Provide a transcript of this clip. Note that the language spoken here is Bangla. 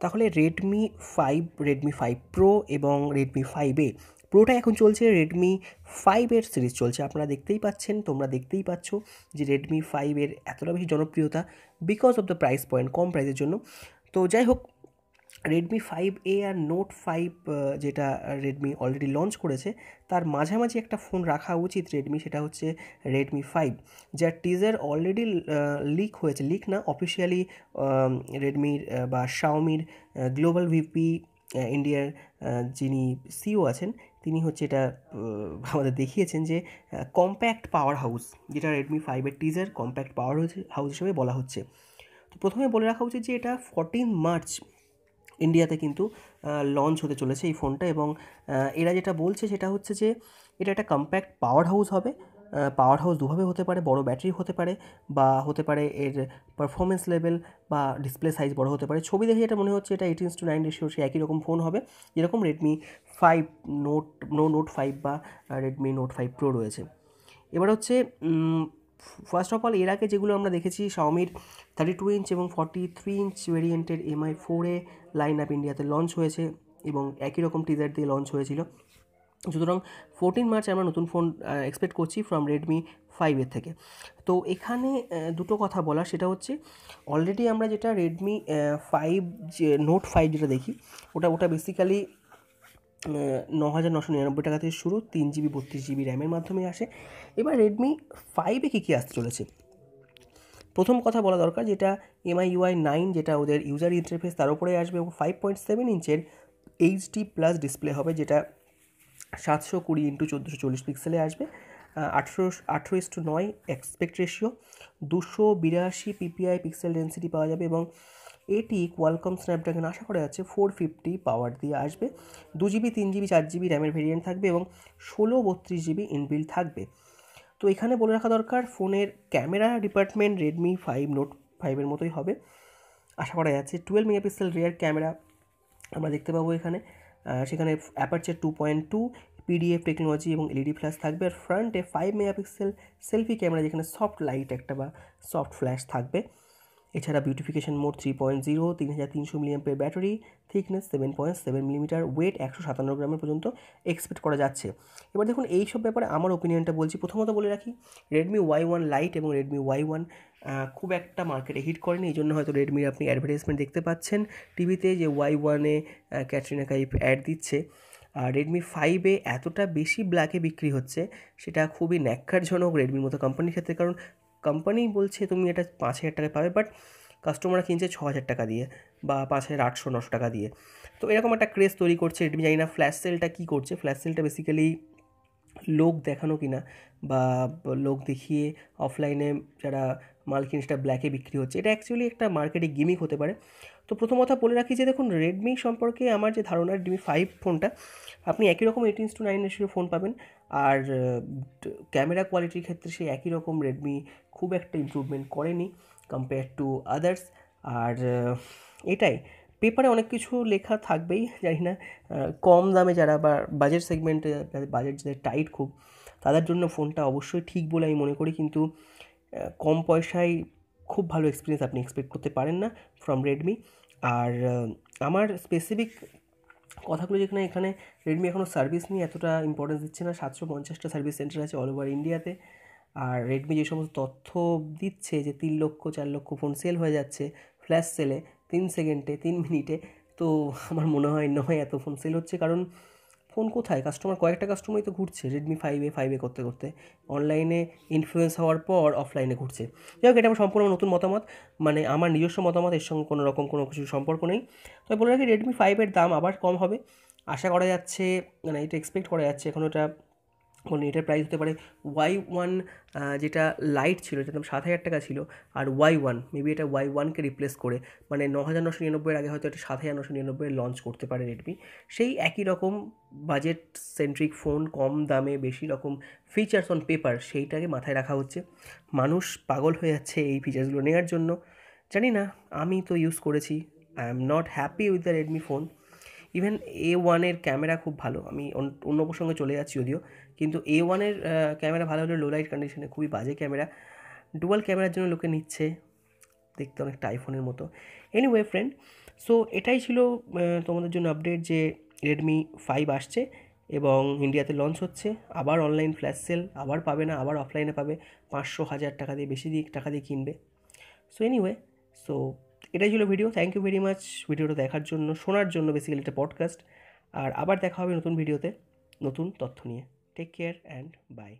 তাহলে Redmi five Redmi five pro এবং রেডমি ফাইভ এ প্রোটা এখন চলছে রেডমি ফাইভের সিরিজ চলছে। আপনারা দেখতেই পাচ্ছেন, তোমরা দেখতেই পাচ্ছ যে রেডমি ফাইভের এতটা বেশি জনপ্রিয়তা because of the price point কম প্রাইসের জন্য। তো যাই হোক রেডমি ফাইভ এ আর নোট ফাইভ যেটা রেডমি অলরেডি লঞ্চ করেছে, তার মাঝামাঝি একটা ফোন রাখা উচিত রেডমি সেটা হচ্ছে রেডমি ফাইভ যার টিজার অলরেডি লিক হয়েছে লিক না অফিসিয়ালি রেডমির বা শাওমির গ্লোবাল ভিপি ইন্ডিয়ার যিনি সিও আছেন, তিনি হচ্ছে এটা আমাদের দেখিয়েছেন যে কম্প্যাক্ট পাওয়ার হাউস যেটা রেডমি ফাইভের টিজার কম্প্যাক্ট পাওয়ার হাউস হিসেবে বলা হচ্ছে। তো প্রথমে বলে রাখা উচিত যে এটা ফর্টিন মার্চ ইন্ডিয়াতে কিন্তু লঞ্চ হতে চলেছে এই ফোনটা এবং এরা যেটা বলছে সেটা হচ্ছে যে, এটা একটা কম্প্যাক্ট পাওয়ার হাউস হবে। পাওয়ার হাউস দুভাবে হতে পারে, বড় ব্যাটারি হতে পারে বা হতে পারে এর পারফরমেন্স লেভেল বা ডিসপ্লে সাইজ বড় হতে পারে। ছবি দেখে এটা মনে হচ্ছে এটা এইটিন টু নাইন রেশিও সে একই রকম ফোন হবে। যেরকম Redmi five note no note five বা রেডমি নোট ফাইভ প্রো রয়েছে। এবার হচ্ছে ফার্স্ট অফ অল এর আগে যেগুলো আমরা দেখেছি শাওমির থার্টি টু ইঞ্চ এবং ফর্টি থ্রি ইঞ্চ ভেরিয়েন্টের এমআই ফোরে লাইন আপ ইন্ডিয়াতে লঞ্চ হয়েছে এবং একই রকম টিজার দিয়ে লঞ্চ হয়েছিল। সুতরাং ফোরটিন মার্চ আমরা নতুন ফোন এক্সপেক্ট করছি ফ্রম রেডমি ফাইভের থেকে। তো এখানে দুটো কথা বলা সেটা হচ্ছে অলরেডি আমরা যেটা রেডমি ফাইভ যে নোট ফাইভ যেটা দেখি, ওটা ওটা বেসিক্যালি ন হাজার নশো নিরানব্বই টাকা থেকে শুরু, তিন জিবি, বত্রিশ জিবি র্যামের মাধ্যমে আসে। এবার রেডমি ফাইভে কী কী আসতে চলেছে? প্রথম কথা বলা দরকার, যেটা এমআই ইউআই নাইন যেটা ওদের ইউজার ইন্টারফেস তার উপরে আসবে এবং ফাইভ পয়েন্ট সেভেন ইঞ্চের এইচডি প্লাস ডিসপ্লে হবে, যেটা সাতশো কুড়ি ইন্টু চোদ্দোশো চল্লিশ পিক্সেলে আসবে। আঠেরো আঠেরো ইস টু নয় এক্সপেক্ট রেশিও দুশো বিরাশি পিপিআই পিক্সেল ডেন্সিটি পাওয়া যাবে এবং এটি কোয়ালকম স্ন্যাপড্রাগন আশা করা যাচ্ছে ফোর ফিফটি পাওয়ার দিয়ে আসবে। দু জিবি তিন জিবি চার জিবি র্যামের ভেরিয়েন্ট থাকবে এবং ষোলো, বত্রিশ জিবি ইনবিল থাকবে। তো এখানে বলে রাখা দরকার, ফোনের camera department Redmi five note ফাইভের মতোই হবে। আশা করা যাচ্ছে টুয়েলভ মেগাপিক্সেল রিয়ার ক্যামেরা আমরা দেখতে পাবো এখানে। সেখানে aperture two point two PDF technology এবং এলইডি ফ্ল্যাশ থাকবে। আর ফ্রন্টে ফাইভ মেগাপিক্সেল সেলফি ক্যামেরা যেখানে সফট লাইট একটা বা সফট ফ্ল্যাশ থাকবে। এছাড়া beautification mode three point zero তিন হাজার তিনশো মিলিয়ামের battery thickness seven point seven millimetre weight একশো সাতান্ন গ্রামের পর্যন্ত এক্সপেক্ট করা যাচ্ছে। এবার দেখুন এই সব ব্যাপারে আমার ওপিনিয়নটা বলছি। প্রথমত বলে রাখি রেডমি ওয়াই ওয়ান লাইট এবং রেডমি ওয়াই ওয়ান খুব একটা মার্কেটে হিট করেনি। এই জন্য হয়তো রেডমির আপনি অ্যাডভার্টাইজমেন্ট দেখতে পাচ্ছেন। টিভিতে যে ওয়াই ওয়ানে ক্যাটরিনা কাইফ অ্যাড দিচ্ছে, আর রেডমি ফাইভে এতটা বেশি ব্ল্যাকে বিক্রি হচ্ছে, সেটা খুবই ন্যাক্কারজনক রেডমির মতো কোম্পানির ক্ষেত্রে। কারণ কোম্পানি বলছে তুমি এটা পাঁচ হাজার টাকায় পাবে বাট কাস্টমাররা কিনছে ছ হাজার টাকা দিয়ে বা পাঁচ হাজার আটশো, নশো টাকা দিয়ে। তো এরকম একটা ক্রেজ তৈরি করছে রেডমি জানি না ফ্ল্যাশ সেলটা কী করছে। ফ্ল্যাশ সেলটা বেসিক্যালি লোক দেখানো কিনা বা লোক দেখিয়ে অফলাইনে যারা মাল কিনে সেটা ব্ল্যাকে বিক্রি হচ্ছে। এটা অ্যাকচুয়ালি একটা মার্কেটে গিমিক হতে পারে। তো প্রথম কথা বলে রাখি যে দেখুন রেডমি সম্পর্কে আমার যে ধারণা রেডমি ফাইভ ফোনটা আপনি একই রকম এইটিন টু নাইন ফোন পাবেন। আর ক্যামেরা কোয়ালিটির ক্ষেত্রে সেই একই রকম রেডমি খুব একটা ইম্প্রুভমেন্ট করেনি কম্পেয়ার টু আদার্স আর এটাই পেপারে অনেক কিছু লেখা থাকবেই, জানি না কম দামে যারা বা বাজেট সেগমেন্টে বাজেট যাদের টাইট খুব, তাদের জন্য ফোনটা অবশ্যই ঠিক বলে আমি মনে করি। কিন্তু কম পয়সায় খুব ভালো এক্সপিরিয়েন্স আপনি এক্সপেক্ট করতে পারেন না ফ্রম রেডমি আর আমার স্পেসিফিক কথাগুলো যেখানে, এখানে রেডমি এখনও সার্ভিস নিয়ে এতটা ইম্পর্টেন্স দিচ্ছে না। সাতশো পঞ্চাশটা সার্ভিস সেন্টার আছে অল ওভার ইন্ডিয়াতে আর রেডমি যে সমস্ত তথ্য দিচ্ছে যে তিন লক্ষ, চার লক্ষ ফোন সেল হয়ে যাচ্ছে ফ্ল্যাশ সেলে তিন সেকেন্ডে তিন মিনিটে তো আমার মনে হয় নয় এত ফোন সেল হচ্ছে। কারণ ফোন কোথায়? কাস্টমার কয়েকটা কাস্টমারই তো ঘুরছে রেডমি ফাইভে ফাইভে করতে করতে। অনলাইনে ইনফ্লুয়েন্স হওয়ার পর অফলাইনে ঘুরছে। যাই হোক এটা আমার সম্পূর্ণ নতুন মতামত। মানে আমার নিজস্ব মতামত, এর সঙ্গে কোনো রকম কোনো কিছু সম্পর্ক নেই। তবে বলে রাখি রেডমি ফাইভের দাম আবার কম হবে। আশা করা যাচ্ছে মানে এটা এক্সপেক্ট করা যাচ্ছে। এখন ওটা মানে এটার প্রাইস হতে পারে ওয়াই ওয়ান যেটা লাইট ছিল, যেটা সাত হাজার টাকা ছিল, আর ওয়াই ওয়ান মেবি এটা ওয়াই ওয়ানকে রিপ্লেস করে মানে ন হাজার নশো নিরানব্বইয়ের আগে হয়তো এটা সাত হাজার নশো নিরানব্বই লঞ্চ করতে পারে রেডমি সেই একই রকম বাজেট সেন্ট্রিক ফোন কম দামে, বেশি রকম ফিচার্স অন পেপার সেইটাকে মাথায় রাখা হচ্ছে। মানুষ পাগল হয়ে যাচ্ছে এই ফিচার্সগুলো নেওয়ার জন্য। জানি না, আমি তো ইউজ করেছি। I am not happy with the Redmi phone even A ওয়ানের ক্যামেরা খুব ভালো। আমি অন্য প্রসঙ্গে চলে যাচ্ছি যদিও। কিন্তু এ ওয়ানের ক্যামেরা ভালো হলে লো লাইট কন্ডিশনে খুবই বাজে ক্যামেরা ডুয়াল ক্যামেরার জন্য লোকে নিচ্ছে। দেখতে অনেকটা আইফোনের মতো। এনিওয়ে ফ্রেন্ড সো এটাই ছিল তোমাদের জন্য আপডেট যে রেডমি ফাইভ আসছে এবং ইন্ডিয়াতে লঞ্চ হচ্ছে। আবার অনলাইন ফ্ল্যাশ সেল আবার পাবে না, আবার অফলাইনে পাবে। পাঁচশো হাজার টাকা দিয়ে বেশি দিয়ে, টাকা দিয়ে কিনবে। সো এনিওয়ে সো এটাই ছিল video thank you very much ভিডিওটা দেখার জন্য, শোনার জন্য বেসিক্যালি এটা পডকাস্ট আর আবার দেখা হবে নতুন ভিডিওতে নতুন তথ্য নিয়ে। Take care and by